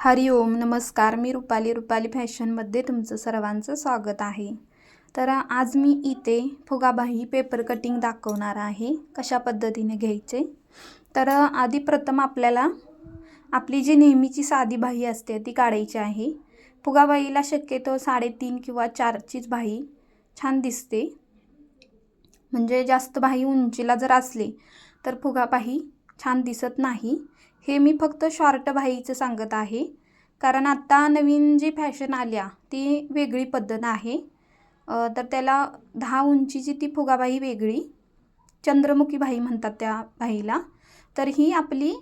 हरिओम नमस्कार. मी रुपाली रुपाली फॅशनमध्ये तुमचं सर्वांचं स्वागत आहे. तर आज मी इथे फुगाबाई पेपर कटिंग दाखवणार आहे. कशा पद्धतीने घ्यायचे? तर आधी प्रथम आपल्याला आपली जी नेहमीची साधी बाही असते ती काढायची आहे. फुगाबाईला शक्यतो साडेतीन किंवा चारचीच बाही छान दिसते. म्हणजे जास्त बाही उंचीला जर असली तर फुगाबाही छान दिसत नाही. हे मी फक्त शॉर्ट भाईचं सांगत आहे. कारण आत्ता नवीन जी फॅशन आल्या ती वेगळी पद्धत आहे. तर त्याला दहा उंचीची ती फुगाबाई वेगळी चंद्रमुखी बाई म्हणतात त्या बाईला तर ही आपली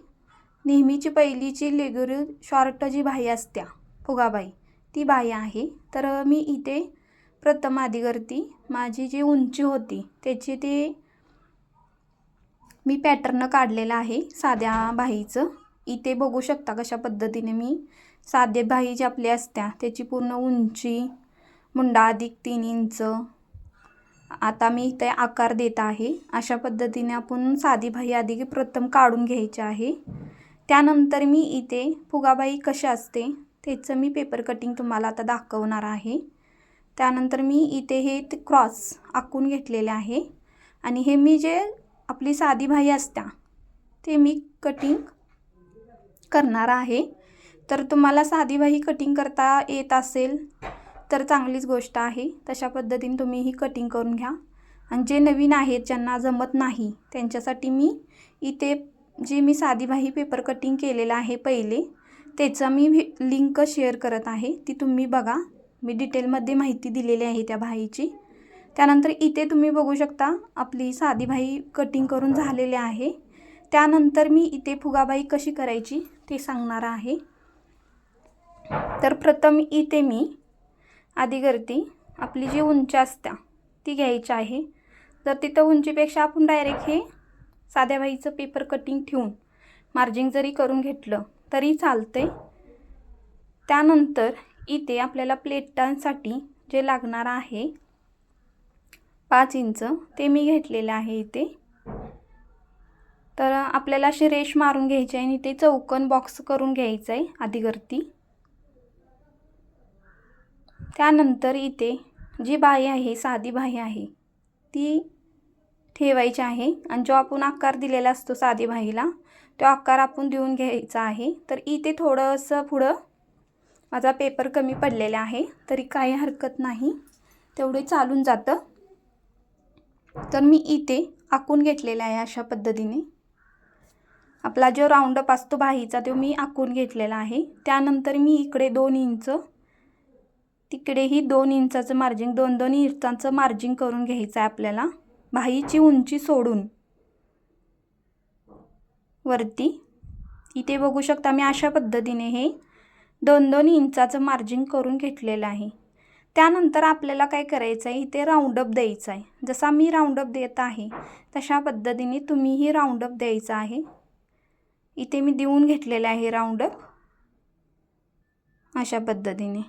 नेहमीची पहिलीची लेगुर शॉर्ट जी बाई असत्या फुगाबाई ती बाई आहे. तर मी इथे प्रथम आधी करती. माझी जी उंची होती त्याची ती मी पॅटर्न काढलेलं आहे साध्या बाहीचं इथे बघू शकता कशा पद्धतीने मी साधे बाही जी आपली असत्या त्याची पूर्ण उंची मुंडा अधिक तीन इंच. आता मी इथे आकार देत आहे. अशा पद्धतीने आपण साधी बाही आधी प्रथम काढून घ्यायची आहे. त्यानंतर मी इथे फुगाबाई कशा असते त्याचं मी पेपर कटिंग तुम्हाला आता दाखवणार आहे. त्यानंतर मी इथे हे ते क्रॉस आखून घेतलेले आहे. आणि हे मी जे आपली साधी भाई असत्या ते मी कटिंग करणार आहे. तर तुम्हाला साधी भाई कटिंग करता येत असेल तर चांगलीच गोष्ट आहे. तशा पद्धतीने तुम्ही ही कटिंग करून घ्या. आणि जे नवीन आहेत ज्यांना जमत नाही त्यांच्यासाठी मी इथे जी मी साधीबाही पेपर कटिंग केलेलं आहे पहिले त्याचं मी लिंक शेअर करत आहे. ती तुम्ही बघा. मी डिटेलमध्ये माहिती दिलेली आहे त्या भाईची त्यानंतर इथे तुम्ही बघू शकता आपली साधी बाई कटिंग करून झालेली आहे. त्यानंतर मी इथे फुगाबाई कशी करायची ते सांगणार आहे. तर प्रथम इथे मी आधी करते. आपली जी उंची असत्या ती घ्यायची आहे. तर तिथं उंचीपेक्षा आपण डायरेक्ट हे साध्या बाईचं पेपर कटिंग ठेवून मार्जिंग जरी करून घेतलं तरी चालते त्यानंतर इथे आपल्याला प्लेटांसाठी जे लागणार आहे पाच इंच ते मी घेतलेलं आहे इथे. तर आपल्याला अशी रेश मारून घ्यायची आहे आणि ते चौकन बॉक्स करून घ्यायचं आहे आधीवरती. त्यानंतर इथे जी बाई आहे साधी बाई आहे ती ठेवायची आहे आणि जो आपण आकार दिलेला असतो साधी बाईला तो आकार आपण देऊन घ्यायचा आहे. तर इथे थोडंसं पुढं माझा पेपर कमी पडलेला आहे तरी काही हरकत नाही. तेवढे चालून जातं. तर मी इथे आखून घेतलेला आहे अशा पद्धतीने. आपला जो राऊंडअप असतो बाहीचा तो मी आखून घेतलेला आहे. त्यानंतर मी इकडे दोन इंच तिकडेही दोन इंचाचं मार्जिंग दोन दोन इंचाचं मार्जिंग करून घ्यायचं आहे आपल्याला. बाहीची उंची सोडून वरती. इथे बघू शकता मी अशा पद्धतीने हे दोन दोन इंचाचं मार्जिंग करून घेतलेलं आहे. त्यानंतर आपल्याला काय करायचं आहे इथे राऊंडअप द्यायचं आहे जसा मी राऊंडअप देत आहे तशा पद्धतीने तुम्हीही राऊंडअप द्यायचं आहे. इथे मी देऊन घेतलेलं आहे राऊंडअप अशा पद्धतीने.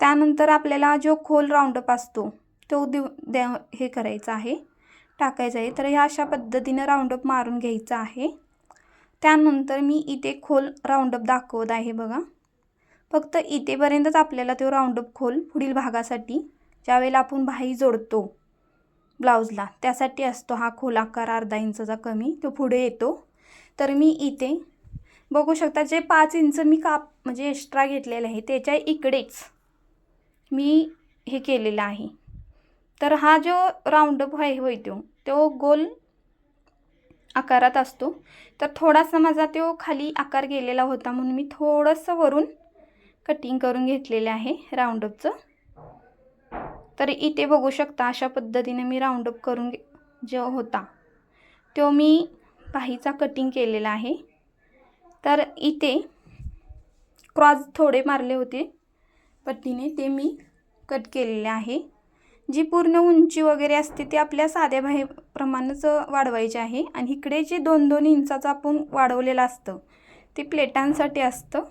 त्यानंतर आपल्याला जो खोल राऊंडअप असतो तो देऊ द्या हे करायचा आहे. टाकायचं आहे. तर ह्या अशा पद्धतीनं राऊंडअप मारून घ्यायचा आहे. त्यानंतर मी इथे खोल राऊंडअप दाखवत आहे बघा. फक्त इथेपर्यंतच आपल्याला तो राऊंडअप खोल पुढील भागासाठी ज्यावेळेला आपण बाही जोडतो ब्लाऊजला त्यासाठी असतो हा खोल आकार अर्धा इंचाचा कमी तो पुढे येतो. तर मी इथे बघू शकता जे पाच इंच मी काप म्हणजे एक्स्ट्रा घेतलेले आहे त्याच्या इकडेच मी हे केलेलं आहे. तर हा जो राऊंडअप आहे होय तो तो गोल आकारात असतो. तर थोडासा माझा तो खाली आकार गेलेला होता म्हणून मी थोडंसं वरून कटिंग करून घेतलेले आहे राऊंडअपचं तर इथे बघू शकता अशा पद्धतीने मी राऊंडअप करून घे जो होता तो मी बाहीचा कटिंग केलेला आहे. तर इथे क्रॉस थोडे मारले होते पट्टीने ते मी कट केलेले आहे. जी पूर्ण उंची वगैरे असते ती आपल्या साध्या बाहेप्रमाणेच वाढवायची आहे. आणि इकडे जे दोन दोन इंचाचं आपण वाढवलेलं असतं ते प्लेटांसाठी असतं.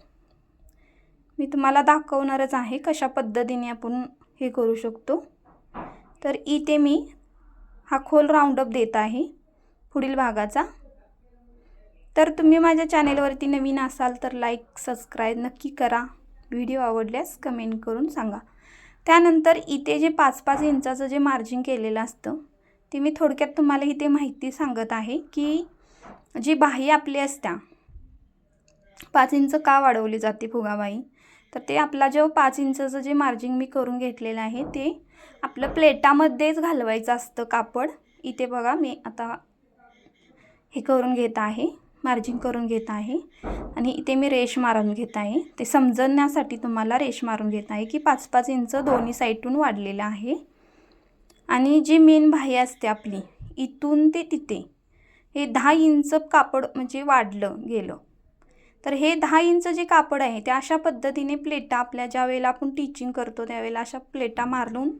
मी तुम्हाला दाखवणारच आहे कशा पद्धतीने आपण हे करू शकतो. तर इथे मी हा खोल राऊंडअप देत आहे पुढील भागाचा. तर तुम्ही माझ्या चॅनेलवरती नवीन असाल तर लाईक सबस्क्राईब नक्की करा. व्हिडिओ आवडल्यास कमेंट करून सांगा. त्यानंतर इथे जे पाच पाच इंचाचं जे मार्जिन केलेलं असतं ते मी थोडक्यात तुम्हाला इथे माहिती सांगत आहे की जी बाही आपली असत्या पाच इंच का वाढवली जाते फुगाबाई? तर ते आपला जो पाच इंचाचं जे मार्जिंग मी करून घेतलेलं आहे ते आपलं प्लेटामध्येच घालवायचं असतं कापड. इथे बघा मी आता हे करून घेत आहे मार्जिन करून घेत आहे. आणि इथे मी रेश मारून घेत आहे. ते समजण्यासाठी तुम्हाला रेश मारून घेत आहे की पाच पाच इंच दोन्ही साईडून वाढलेलं आहे. आणि जी मेन बाही असते आपली इथून ते तिथे हे दहा इंच कापड म्हणजे वाढलं गेलं. तर हे दहा इंच जे कापड आहे ते अशा पद्धतीने प्लेटा आपल्या ज्या वेळेला आपण टीचिंग करतो त्यावेळेला अशा प्लेटा मारून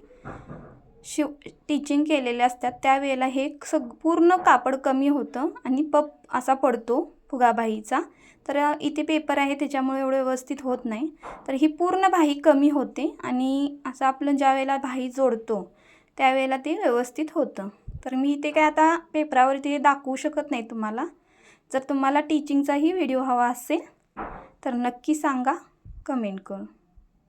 शिव टीचिंग केलेले असतात. त्यावेळेला हे सग पूर्ण कापड कमी होतं आणि पप असा पडतो फुगाबाईचा. तर इथे पेपर आहे त्याच्यामुळे एवढं व्यवस्थित होत नाही. तर ही पूर्ण भाई कमी होते आणि असं आपलं ज्या वेळेला भाई जोडतो त्यावेळेला ते व्यवस्थित होतं. तर मी इथे काय आता पेपरावरती हे दाखवू शकत नाही तुम्हाला. जर तुम्हाला टीचिंगचाही व्हिडिओ हवा असेल तर नक्की सांगा कमेंट करून.